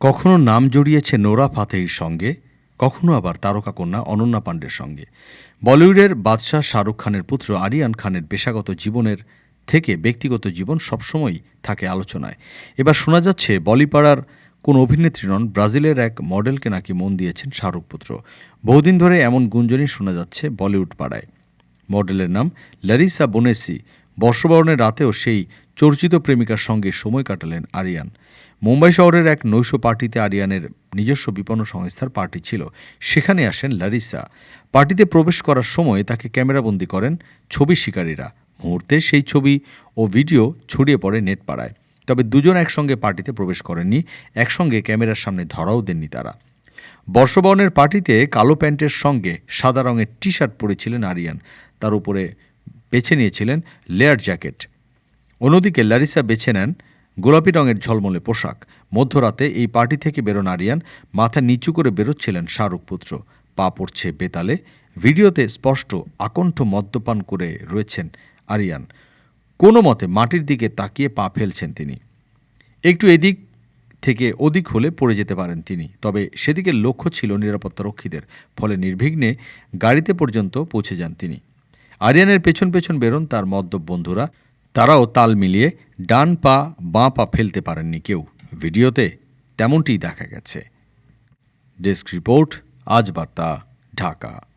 কখনো নাম জড়িয়েছে নোরা ফাতেহির সঙ্গে, কখনো আবার তারকা কন্যা অনন্যা পাণ্ডের সঙ্গে। বলিউডের বাদশাহ শাহরুখ খানের পুত্র আরিয়ান খানের পেশাগত জীবনের থেকে ব্যক্তিগত জীবন সবসময়ই থাকে আলোচনায়। এবার শোনা যাচ্ছে, বলিপাড়ার কোন অভিনেত্রী নন, ব্রাজিলের এক মডেলকে নাকি মন দিয়েছেন শাহরুখ পুত্র। বহুদিন ধরে এমন গুঞ্জনই শোনা যাচ্ছে বলিউড পাড়ায়। মডেলের নাম লারিসা বোনেসি। বর্ষবরণের রাতেও সেই চর্চিত প্রেমিকার সঙ্গে সময় কাটালেন আরিয়ান। মুম্বাই শহরের এক নৈশ পার্টিতে আরিয়ানের নিজস্ব বিপণন সংস্থার পার্টি ছিল। সেখানে আসেন লারিসা। পার্টিতে প্রবেশ করার সময় তাকে ক্যামেরাবন্দি করেন ছবি শিকারীরা। মুহূর্তে সেই ছবি ও ভিডিও ছড়িয়ে পড়ে নেট পাড়ায় তবে দুজন একসঙ্গে পার্টিতে প্রবেশ করেননি, একসঙ্গে ক্যামেরার সামনে ধরাও দেননি তারা। বর্ষবরণের পার্টিতে কালো প্যান্টের সঙ্গে সাদা রঙের টি শার্ট পরেছিলেন আরিয়ান। তার উপরে বেছে নিয়েছিলেন লেয়ার জ্যাকেট। অন্যদিকে লারিসা বেছে নেন গোলাপি রঙের ঝলমলে পোশাক। মধ্যরাতে এই পার্টি থেকে বেরোন আরিয়ান, মাথা নিচু করে বেরোচ্ছিলেন শাহরুখ পুত্র। পা পড়ছে বেতালে। ভিডিওতে স্পষ্ট আকণ্ঠ মদ্যপান করে রয়েছেন আরিয়ান। কোনো মতে মাটির দিকে তাকিয়ে পা ফেলছেন তিনি। একটু এদিক থেকে ওদিক হলে পড়ে যেতে পারেন তিনি। তবে সেদিকে লক্ষ্য ছিল নিরাপত্তা রক্ষীদের। ফলে নির্বিঘ্নে গাড়িতে পর্যন্ত পৌঁছে যান তিনি। আরিয়ানের পেছন পেছন বেরোন তার মদ্যপ বন্ধুরা। তারাও তাল মিলিয়ে ডান পা, বাঁ পা ফেলতে পারেননি কেউ। ভিডিওতে তেমনটি দেখা গেছে। ডেস্ক রিপোর্ট, আজ বার্তা, ঢাকা।